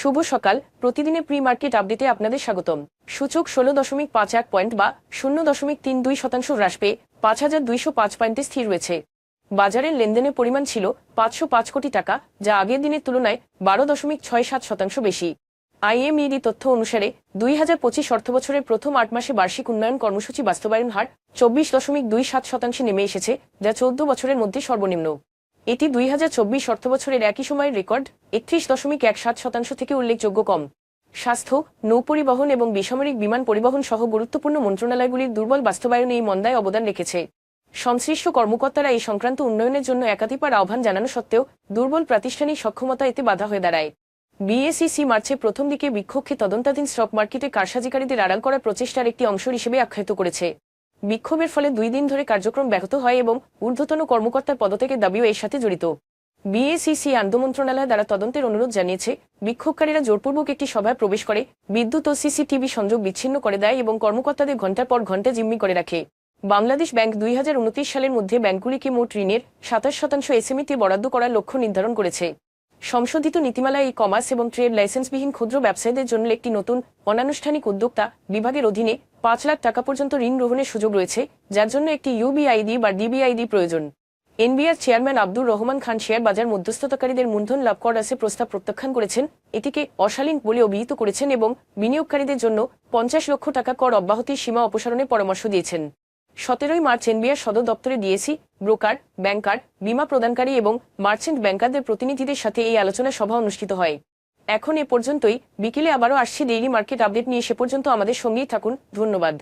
শুভ সকাল। প্রতিদিনের pre market আপডেটে আপনাদের স্বাগতম। সূচক ষোলো দশমিক পাঁচ এক পয়েন্ট বা শূন্য দশমিক তিন দুই শতাংশ হ্রাস পেয়ে পাঁচ হাজার দুইশো পাঁচ পয়েন্টে স্থির রয়েছে। বাজারের লেনদেনের পরিমাণ ছিল পাঁচশো পাঁচ কোটি টাকা, যা আগের দিনের তুলনায় বারো দশমিক ছয় সাত শতাংশ বেশি। আইএমইডি তথ্য অনুসারে দুই হাজার পঁচিশ অর্থবছরের প্রথম আট মাসে বার্ষিক উন্নয়ন কর্মসূচি বাস্তবায়ন হার চব্বিশ দশমিক দুই সাত শতাংশে নেমে এসেছে, যা চৌদ্দ বছরের মধ্যে সর্বনিম্ন। এটি দুই হাজার চব্বিশ অর্থবছরের একই সময়ের রেকর্ড একত্রিশ দশমিক এক সাত শতাংশ থেকে উল্লেখযোগ্য কম। স্বাস্থ্য, নৌপরিবহন এবং বেসামরিক বিমান পরিবহন সহ গুরুত্বপূর্ণ মন্ত্রণালয়গুলির দুর্বল বাস্তবায়নে এই মন্দায় অবদান রেখেছে। সংশ্লিষ্ট কর্মকর্তারা এই সংক্রান্ত উন্নয়নের জন্য একাধিকবার আহ্বান জানানো সত্ত্বেও দুর্বল প্রাতিষ্ঠানিক সক্ষমতা এতে বাধা হয়ে দাঁড়ায়। বিএসইসি মার্চে প্রথম দিকে বিক্ষোভকে তদন্তাধীন স্টক মার্কেটে কারসাজিকারীদের আড়াল করার প্রচেষ্টার একটি অংশ হিসেবে আখ্যায়িত করেছে। বিক্ষোভের ফলে দুই দিন ধরে কার্যক্রম ব্যাহত হয় এবং ঊর্ধ্বতন কর্মকর্তার পদত্যাগের দাবিও এর সাথে জড়িত। বিএসিসি আন্তঃ মন্ত্রণালয় দ্বারা তদন্তের অনুরোধ জানিয়েছে, বিক্ষোভকারীরা জোরপূর্বক একটি সভায় প্রবেশ করে, বিদ্যুৎ ও সিসিটিভি সংযোগ বিচ্ছিন্ন করে দেয় এবং কর্মকর্তাদের ঘণ্টার পর ঘণ্টা জিম্মি করে রাখে। বাংলাদেশ ব্যাংক দুই হাজার উনত্রিশ সালের মধ্যে ব্যাংকগুলিকে মোট ঋণের সাতাশ শতাংশ এসএমইতে বরাদ্দ করার লক্ষ্য নির্ধারণ করেছে। সংশোধিত নীতিমালা ই কমার্স এবং ট্রেড লাইসেন্সবিহীন ক্ষুদ্র ব্যবসায়ীদের জন্য একটি নতুন অনানুষ্ঠানিক উদ্যোক্তা বিভাগের অধীনে পাঁচ লাখ টাকা পর্যন্ত ঋণ গ্রহণের সুযোগ রয়েছে, যার জন্য একটি ইউবিআইডি বা ডিবিআইডি প্রয়োজন। NBR chairman Abdur Rahman Khan share বাজার মধ্যস্থতাকারীদের মূলধন লাভ করার প্রস্তাব প্রত্যাখ্যান করেছেন। এটিকে অশালীন বলে অভিহিত করেছেন এবং বিনিয়োগকারীদের জন্য পঞ্চাশ লক্ষ টাকা কর অব্যাহতির সীমা অপসারণের পরামর্শ দিয়েছেন। সতেরোই মার্চ এনবিআর সদর দপ্তরে ডিএসি ব্রোকার, ব্যাংকার, বীমা প্রদানকারী এবং মার্চেন্ট ব্যাংকারদের প্রতিনিধিদের সাথে এই আলোচনা সভা অনুষ্ঠিত হয়। এখন এ পর্যন্তই। বিকেলে আবারও আসছি ডেইলি মার্কেট আপডেট নিয়ে। সে পর্যন্ত আমাদের সঙ্গেই থাকুন। ধন্যবাদ।